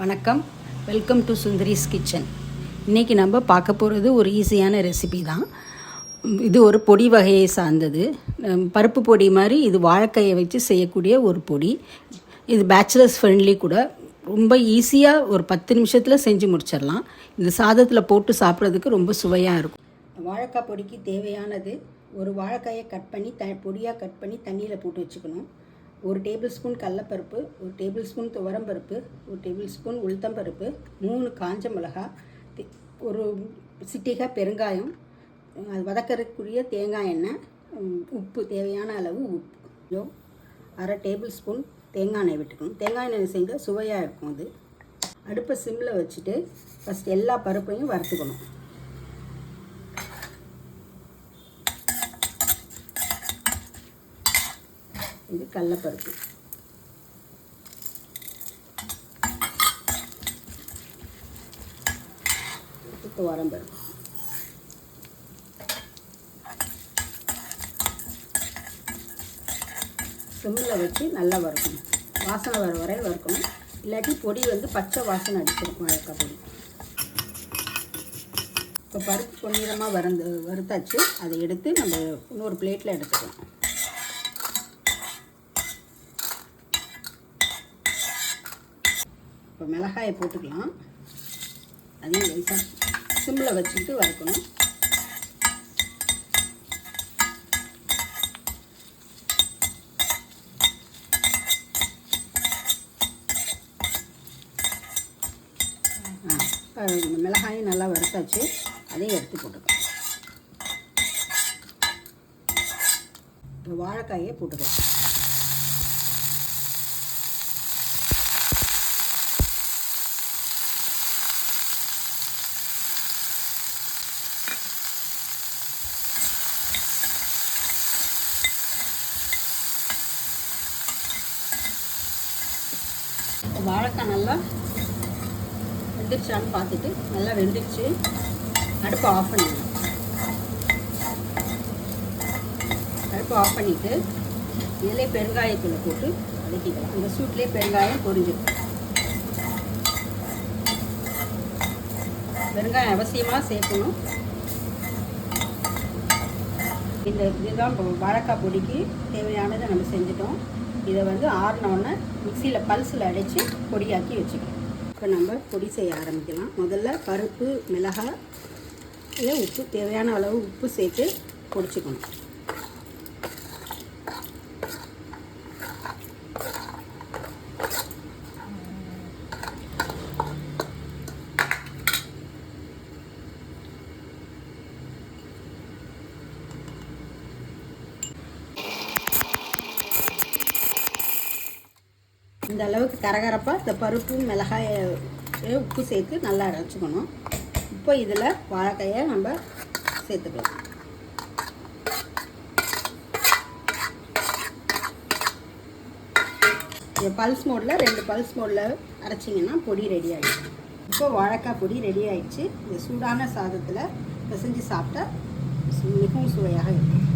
வணக்கம். Welcome to Sundari's kitchen இன்றைக்கி நம்ம பார்க்க போகிறது ஒரு ஈஸியான ரெசிபி தான். இது ஒரு பொடி வகையை சார்ந்தது. பருப்பு பொடி மாதிரி இது வாழைக்காயை வச்சு செய்யக்கூடிய ஒரு பொடி. இது பேச்சுலர்ஸ் ஃப்ரெண்ட்லி கூட. ரொம்ப ஈஸியாக ஒரு பத்து நிமிஷத்தில் செஞ்சு முடிச்சிடலாம். இது சாதத்தில் போட்டு சாப்பிட்றதுக்கு ரொம்ப சுவையாக இருக்கும். வாழைக்காய் பொடிக்கு தேவையானது ஒரு வாழைக்காயை கட் பண்ணி த பொடியாக கட் பண்ணி தண்ணியில் போட்டு வச்சுக்கணும். ஒரு டேபிள் ஸ்பூன் கடலப்பருப்பு ஒரு டேபிள் ஸ்பூன் துவரம்பருப்பு ஒரு டேபிள் ஸ்பூன் உளுத்தம்பருப்பு மூணு காஞ்ச மிளகாய் ஒரு சிட்டிகா பெருங்காயம் அது வதக்கறதுக்குரிய தேங்காய் எண்ணெய் உப்பு தேவையான அளவு உப்பு. அரை டேபிள் ஸ்பூன் தேங்காய் எண்ணெய் விட்டுக்கணும். தேங்காய் எண்ணெய் செஞ்சால் சுவையாக இருக்கும் அது. அடுப்பை சிம்மில் வச்சுட்டு ஃபஸ்ட் எல்லா பருப்பையும் வறுத்துக்கணும். இது கடலப்பருப்பு. இது துவரம்பருப்பு சிம்மில் வச்சு நல்லா வறுக்கணும். வாசனை வர வரை வறுக்கணும். இல்லாட்டி பொடி வந்து பச்சை வாசனை அடிச்சிடும் வாழைக்காய் பொடி. இப்போ பருப்பு பொன்னிறமாக வறந்து வறுத்தாச்சு. அதை எடுத்து நம்ம இன்னொரு பிளேட்டில் எடுத்துக்கலாம். இப்போ மிளகாயை போட்டுக்கலாம். அதையும் லைட்டாக சிம்மில் வச்சுக்கிட்டு வறுக்கணும். இந்த மிளகாயும் நல்லா வறுத்தாச்சு. அதையும் எடுத்து போட்டுக்கலாம். இப்போ வாழைக்காயை போட்டுக்கலாம். வாழைக்காய் நல்லா வெந்துருச்சான்னு பார்த்துட்டு நல்லா வெந்துருச்சு. அடுப்பை ஆஃப் பண்ணிடலாம். அடுப்பை ஆஃப் பண்ணிவிட்டு இதிலே பெருங்காயத்தூளை போட்டு வதக்கிக்கலாம். இந்த சூட்லேயே பெருங்காயம் பொரிஞ்சிடும். பெருங்காயம் அவசியமாக சேர்க்கணும். இந்த இதுதான் வாழைக்காய் பொடிக்கு தேவையானதை நம்ம செஞ்சுட்டோம். இதை வந்து ஆறினோடனே மிக்சியில் பல்ஸில் அடைச்சி பொடியாக்கி வச்சுக்கலாம் இப்போ நம்ம பொடி செய்ய ஆரம்பிக்கலாம். முதல்ல பருப்பு மிளகாய் இல்லை உப்பு தேவையான அளவு உப்பு சேர்த்து பொடிச்சுக்கணும். இந்த அளவுக்கு கரகரப்பாக இந்த பருப்பு மிளகாயை உப்பு சேர்த்து நல்லா அரைச்சிக்கணும். இப்போ இதில் வாழைக்காயை நம்ம சேர்த்துக்கலாம். இந்த பல்ஸ் மோடில் ரெண்டு பல்ஸ் மோடில் அரைச்சிங்கன்னா பொடி ரெடி ஆகிடும் இப்போ வாழைக்காய் பொடி ரெடி ஆகிடுச்சு இந்த சூடான சாதத்தில் பிசைஞ்சு சாப்பிட்டா மிகவும் சுவையாக இருக்கும்.